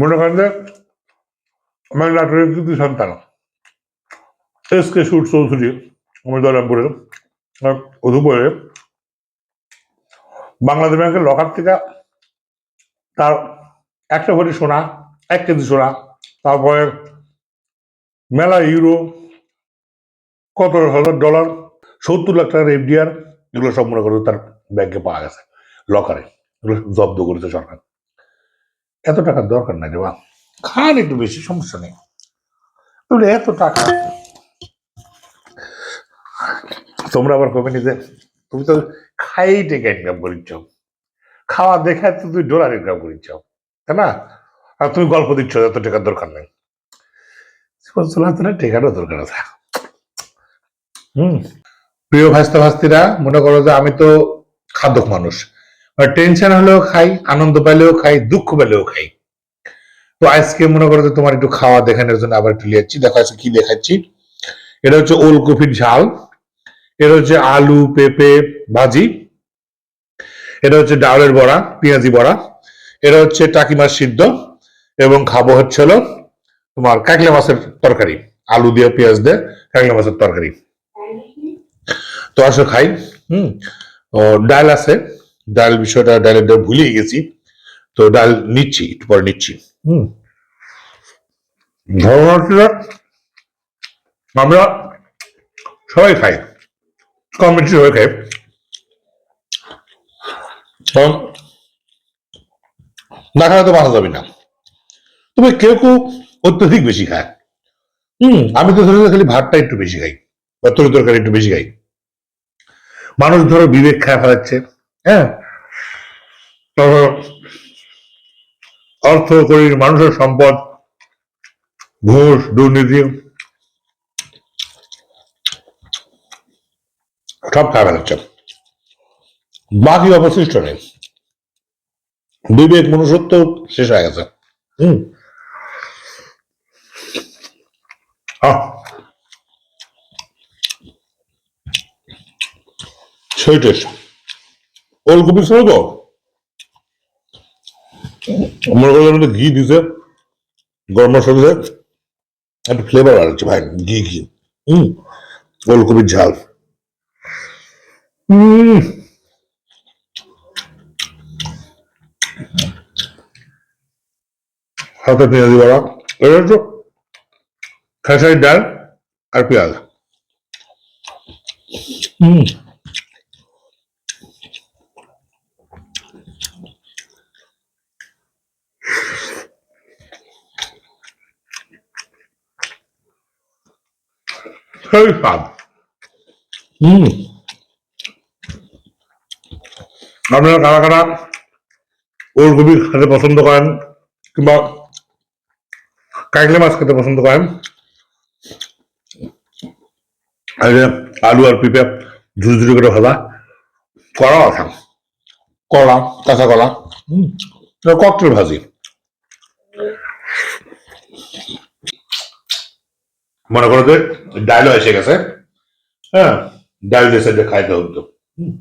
মনে করেন যে আমার নাটোরের কিন্তু সন্তান। এস কে সুর চৌধুরী আমার দলামপুরের অধুপুরে বাংলাদেশ ব্যাংকের লকার থেকে তার একটা ভরি সোনা, এক কেজি সোনা, তারপরে মেলা ইউরো, কত হাজার ডলার, সত্তর লাখ টাকার এফডিআর, এগুলো সব মনে করো তার ব্যাংকে পাওয়া গেছে, লকারে, এগুলো জব্দ করেছে সরকার। এত টাকার দরকার নাই রে বা খান একটু বেশি, সমস্যা নেই। বলে এত টাকা। তোমরা আবার কবে নিজে তুমি তো খাই টেকে ইনকাম করিচ্ছ। খাওয়া দেখে তো তুই ডলার ইনকাম করিচ্ছ, তাই না? আর তুমি গল্প দিচ্ছ এত টাকার দরকার নেই। টেকারও দরকার আছে। হুম। প্রিয় ভাস্তা ভাস্তিরা মনে করো যে আমি তো খাদ্যক মানুষ। টেনশন হলেও খাই, আনন্দ পেলেও খাই, দুঃখ পেলেও খাই। তো আজকে মনে করো যে তোমার একটু খাওয়া দেখানোর জন্য আবার একটু লিয়াচ্ছি দেখো আজকে কি দেখাচ্ছি? এটা হচ্ছে ওলকপির ঝাল, এটা হচ্ছে আলু, পেঁপে, ভাজি, এটা হচ্ছে ডাউলের বড়া, পেঁয়াজি বড়া, এটা হচ্ছে টাকি মাছ সিদ্ধ, এবং খাব হচ্ছে হলো তোমার কাকলে মাছের তরকারি, আলু দিয়ে, পেঁয়াজ দিয়ে কাকলে মাছের তরকারি। তো আসো খাই, হুম, ও ডাল আছে ডাল বিষয়টা ডালের ডাল ভুলেই গেছি। তো ডাল নিচ্ছি একটু পরে নিচ্ছি। হুম। আমরা সবাই খাই। কম বেশি সবাই খাই। কারণ না খাওয়া তো বাঁচা যাবে না। তবে কেউ কেউ অত্যধিক বেশি খায়। হম। আমি তো ধরে খালি ভাতটা একটু বেশি খাই বা তরি তরকারি একটু বেশি খাই। মানুষ ধরো বিবেক খায় ফেলাচ্ছে। হ্যাঁ। অর্থ করি মানুষের সম্পদ, ঘুষ, দুর্নীতি, সব খায় ফেলাচ্ছে বাকি অবশিষ্ট নেই। বিবেক, মনুষ্যত্ব শেষ হয়ে গেছে। হম। সেই ওলকপি ছিল তো মনে করলাম ঘি দিছে, গরম মশলা দিছে, একটু ফ্লেভার আছে ভাই, ঘি ঘি। হুম ওলকপির ঝাল। হুম হাতে পেঁয়াজি বড়া এটা হচ্ছে খেসারি ডাল আর পেঁয়াজ। হুম সেই স্বাদ হুম আপনারা কারা কারা ওলকপি খেতে পছন্দ করেন কিংবা কাইকলে মাছ খেতে পছন্দ করেন আলু আর পিঁপে ঝুড়ি করে ভাজা কলা আছে কলা কাঁচা কলা। হুম ককটেল ভাজি। মনে করো যে ডাইলও এসে গেছে হ্যাঁ? ডাইল দিয়ে সাইডে খাইতে হবে তো হুম,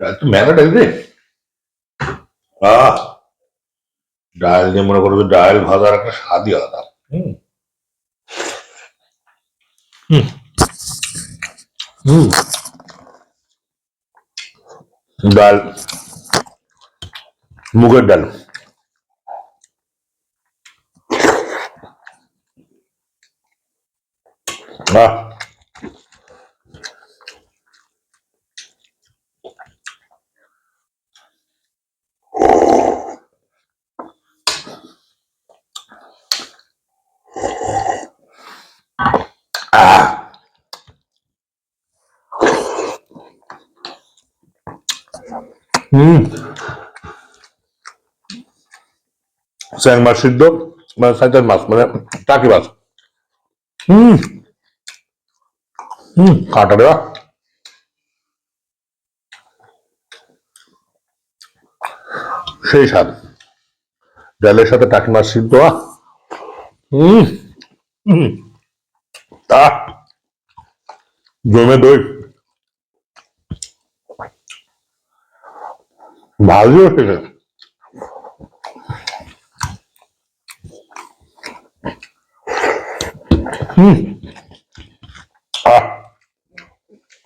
একটু মেলা ডাইল দে আহ! ডাল দিয়ে মনে করো ডাল ভাজার একটা স্বাদই আলাদা। হুম। হুম। ডাল মুগের ডাল আহ আহ হুম। স্যাং মাছ সিদ্ধ মানে মাছ মানে টাকি মাছ। হুম। হুম। কাটা দেওয়া। সেই স্বাদ। ডালের সাথে টাকি মাছ সিদ্ধ হুম। হুম। আহ জমে দই। ভালোও সেটা হুম। আহ,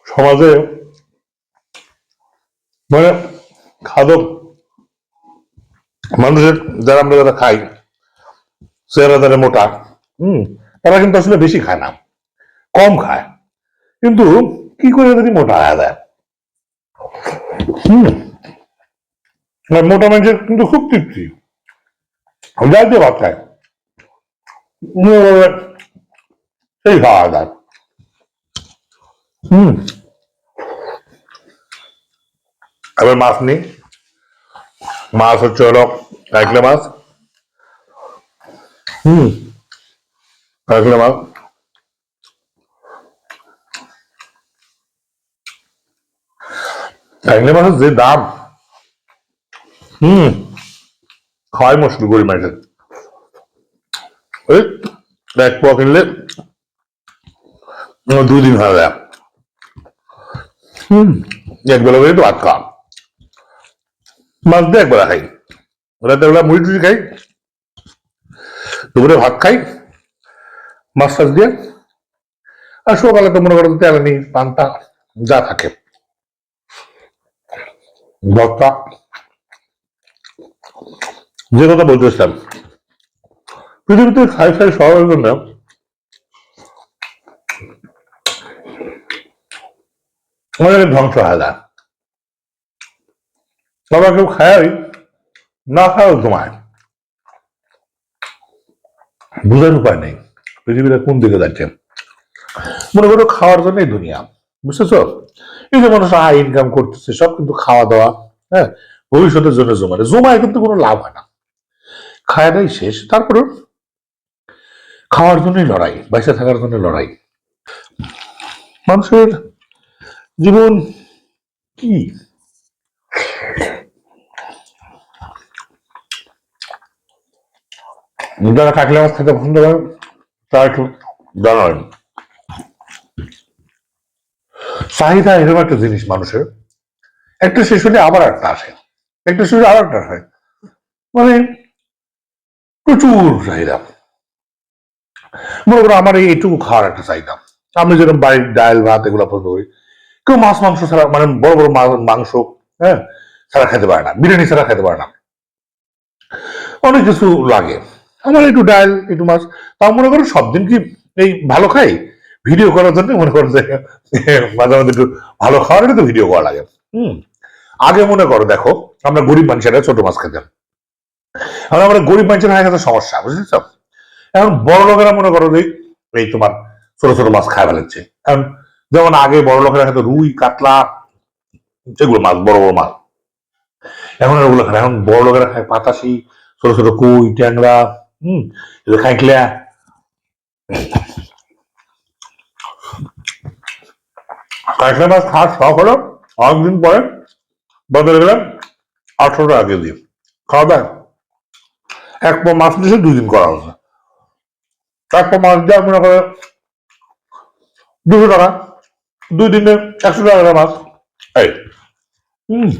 সমাজে মানে খাদক মানুষের যারা আমরা যারা খাই চেহারা যারা মোটা। হম। তারা কিন্তু আসলে বেশি খায় না। কম খায়। কিন্তু কি করে যদি মোটা হয়ে যায়? হম। মোটা মানুষের কিন্তু খুব তৃপ্তি। যাই দিয়ে ভাত খায় সেই খাওয়া যায়। হম। এবার মাছ নেই। মাছ হচ্ছে হলো কাইকলে মাছ। হুম। কাইকলে মাছ। কাইকলে মাছের যে দাম, হুম, খাওয়াই মুশকিল গরিব মানুষের ওই এক পোয়া কিনলে দুদিন হয়ে যায়। হুম, এক বেলা করে ভাত খাওয়া। মাছ দিয়ে একবেলা খাই। রাতে বেলা মুড়ি টুড়ি খাই। দুপুরে ভাত খাই। মাছ টাছ দিয়ে। আর সকালে তো মনে করো তেলানি পান্তা, যা থাকে। ভর্তা যে কথা বলতেছিলাম, পৃথিবীতে খাই খাই সবার জন্য ধ্বংস হয় না। সবাই কেউ খায়, না খায়, ঘুমায়। বুঝার উপায় নেই, পৃথিবীটা কোন দিকে যাচ্ছে? মনে করো খাওয়ার জন্যই দুনিয়া। বুঝতেছ? এই যে মানুষ আয় ইনকাম করতেছে, সব কিন্তু খাওয়া দাওয়া হ্যাঁ? ভবিষ্যতের জন্য জমায়। জমায় কিন্তু কোনো লাভ হয় না। খায়াটাই শেষ। তারপরে খাওয়ার জন্যই লড়াই বেঁচে থাকার জন্য লড়াই। মানুষের জীবন কি? যারা কাকলে মাছ পছন্দ করেন তারা একটু জানাবেন চাহিদা এরকম একটা জিনিস মানুষের। একটা শেষ হলে আবার একটা আসে। একটা শেষ আবার একটা আসে। মানে প্রচুর চাহিদা। মনে করো আমার এইটুকু খাওয়ার একটা চাহিদা। আমি যেরকম বাড়ির ডাল, ভাত এগুলো পছন্দ করি। কেউ মাছ, মাংস ছাড়া মানে বড় বড় মাংস হ্যাঁ ছাড়া খেতে পারে না। বিরিয়ানি ছাড়া খেতে পারে না। অনেক কিছু লাগে। আমার একটু ডাল, একটু মাছ, তাও মনে করো সব দিন কি এই ভালো খাই? ভিডিও করার জন্য মনে করো যে, মাঝে মাঝে একটু ভালো খাওয়ার তো ভিডিও করা লাগে। হুম। আগে মনে করো, দেখো, আমরা গরিব মানুষেরা ছোট মাছ খেতাম। এখন আমরা গরিব মানুষের হয়ে গেছে সমস্যা, বুঝেছ? এখন বড় লোকেরা মনে করো যে, এই তোমার ছোট ছোট মাছ খায় ফেলাচ্ছে এখন যেমন আগে বড় লোকেরা খেতো রুই, কাতলা, যেগুলো মাছ, বড় বড় মাছ। এখন ওগুলো খায় এখন বড় লোকেরা খায় পাতাশি, ছোট ছোট কুই, ট্যাংরা, হম এগুলো খাইকলা কাঁকড়া মাছ খাওয়ার শখ হলো, অনেকদিন পরে বদলে গেলাম আঠারো টাকা কেজি খাওয়া দাওয়া। এক পো মাছ নিয়েছে দুই দিন করা হচ্ছে এক পো মাছ দেওয়া মনে করে দুশো টাকা, দুই দিনে একশো টাকা মাছ। এই হম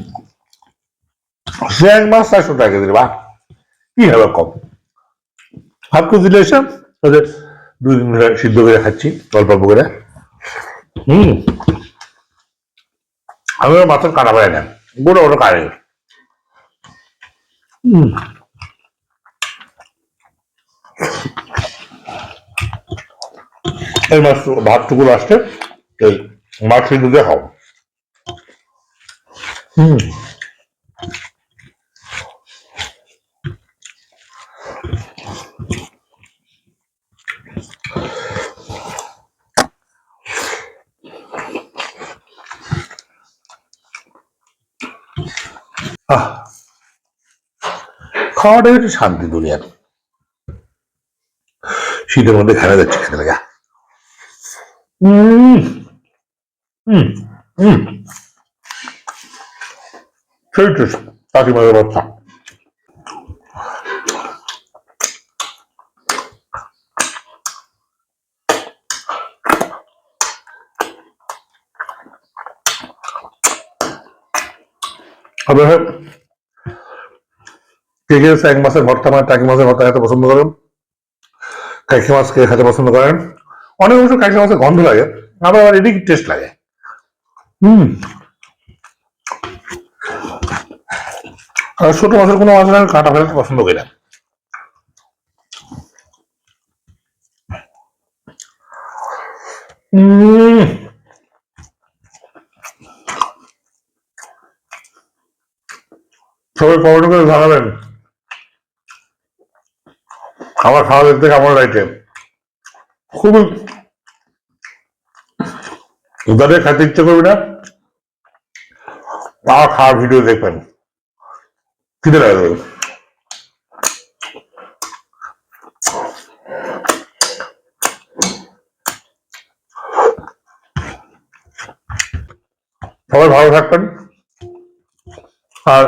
শ্যাং মাছ চারশো টাকা কেজি বা কি হবে কম। হাফ কেজি এসে ওদের দুই দিন ধরে সিদ্ধ করে খাচ্ছি, অল্প অল্প করে। হম আমি ওর মাথার কাটা পাই না বুড়ো বড় কাটে এই মাছ ভাতটুকু আসতে এই মাছ দুধে খাও হুম। আহ। খাওয়াটাই একটু শান্তি দুনিয়ার শীতের মধ্যে খেলা যাচ্ছে খেতে লাগা। সেই তো কাকিমাদের বাচ্চা হবে কে কে এক মাসের ভর্তা মানে টাকি মাছের ভর্তা খেতে পছন্দ করেন কাঁকড়া মাছ খেয়ে খেতে পছন্দ করেন অনেক অবশ্য কাঁকড়া মাছের গন্ধ লাগে আবার আবার এটি টেস্ট লাগে। হুম আর ছোট মাছের কোনো মাছ আমি কাঁটা ফেলতে পছন্দ করি না উম। সবাই কমেন্ট করে জানাবেন আমার খাওয়া দেখতে কেমন লাগছে? খুবই। যাদের খেতে ইচ্ছে করবে না? আমার খাওয়ার ভিডিও দেখবেন। খিদে লাগবে সবাই ভালো থাকবেন। আর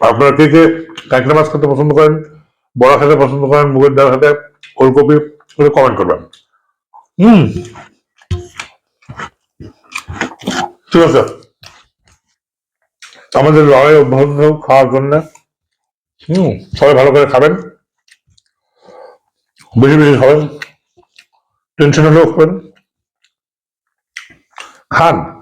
আপনারা কে কে কাঁকড়া মাছ খেতে পছন্দ করেন, বড়া খেতে পছন্দ করেন, মুগের ডাল খেতে, ওলকপি করে কমেন্ট করবেন। হুম। ঠিক আছে। আমাদের লড়াই অব্যাহত খাওয়ার জন্য। হুম, সবাই ভালো করে খাবেন। বেশি বেশি খাবেন। টেনশন হলেও খাবেন খান।